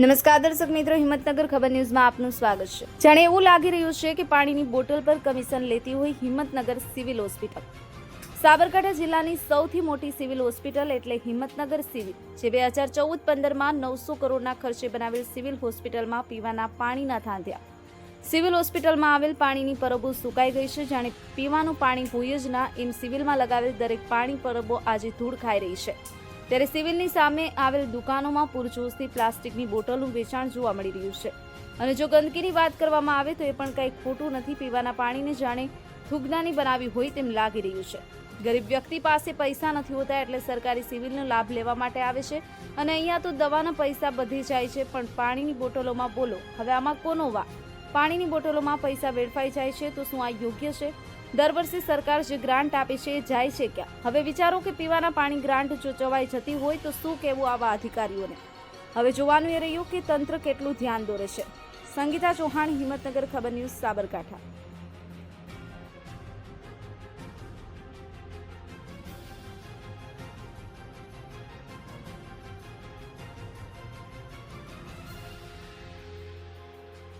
નમસ્કાર દર્શક મિત્રો, હિંમતનગર ખબર ન્યૂઝમાં આપનું સ્વાગત છે. જાણે એવું લાગી રહ્યું છે કે પાણીની બોટલ પર કમિશન લેતી હોય હિંમતનગર સિવિલ હોસ્પિટલ. સાબરકાંઠા જિલ્લાની સૌથી મોટી સિવિલ હોસ્પિટલ એટલે હિંમતનગર સિવિલ, જે બે હજાર ચૌદ પંદરમાં નવસો કરોડના ખર્ચે બનાવેલ સિવિલ હોસ્પિટલમાં પીવાના પાણીના થાંધ્યા સિવિલ હોસ્પિટલમાં આવેલ પાણીની પરબો સુકાઈ ગઈ છે, જાણે પીવાનું પાણી હોય જ ના, એમ સિવિલમાં લગાવેલ દરેક પાણી પરબો આજે ધૂળ ખાઈ રહી છે. ત્યારે સિવિલની સામે આવેલ દુકાનોમાં પૂરજોશથી પ્લાસ્ટિકની બોટલનું વેચાણ જોવા મળી રહ્યું છે. અને જો ગંદકીની વાત કરવામાં આવે તો એ પણ કંઈક ખોટું નથી. પીવાના પાણીને જાણે થુગનાની બનાવી હોય તેમ લાગી રહ્યું છે. ગરીબ વ્યક્તિ પાસે પૈસા નથી હોતા એટલે સરકારી સિવિલનો લાભ લેવા માટે આવે છે. અને અહીંયા તો દવાના પૈસા બધી જાય છે, પણ પાણીની બોટલોમાં બોલો. હવે આમાં કોનો વા પાણીની બોટલોમાં પૈસા વેડફાઈ જાય છે તો શું આ યોગ્ય છે? દર વર્ષે સરકાર જે ગ્રાન્ટ આપે છે એ જાય છે ક્યાં? હવે વિચારો કે પીવાના પાણી ગ્રાન્ટ જો ચવાઈ જતી હોય તો શું કહેવું આવા અધિકારીઓને? હવે જોવાનું એ રહ્યું કે તંત્ર કેટલું ધ્યાન દોરે છે. સંગીતા ચૌહાણ, હિંમતનગર, ખબર ન્યૂઝ, સાબરકાંઠા.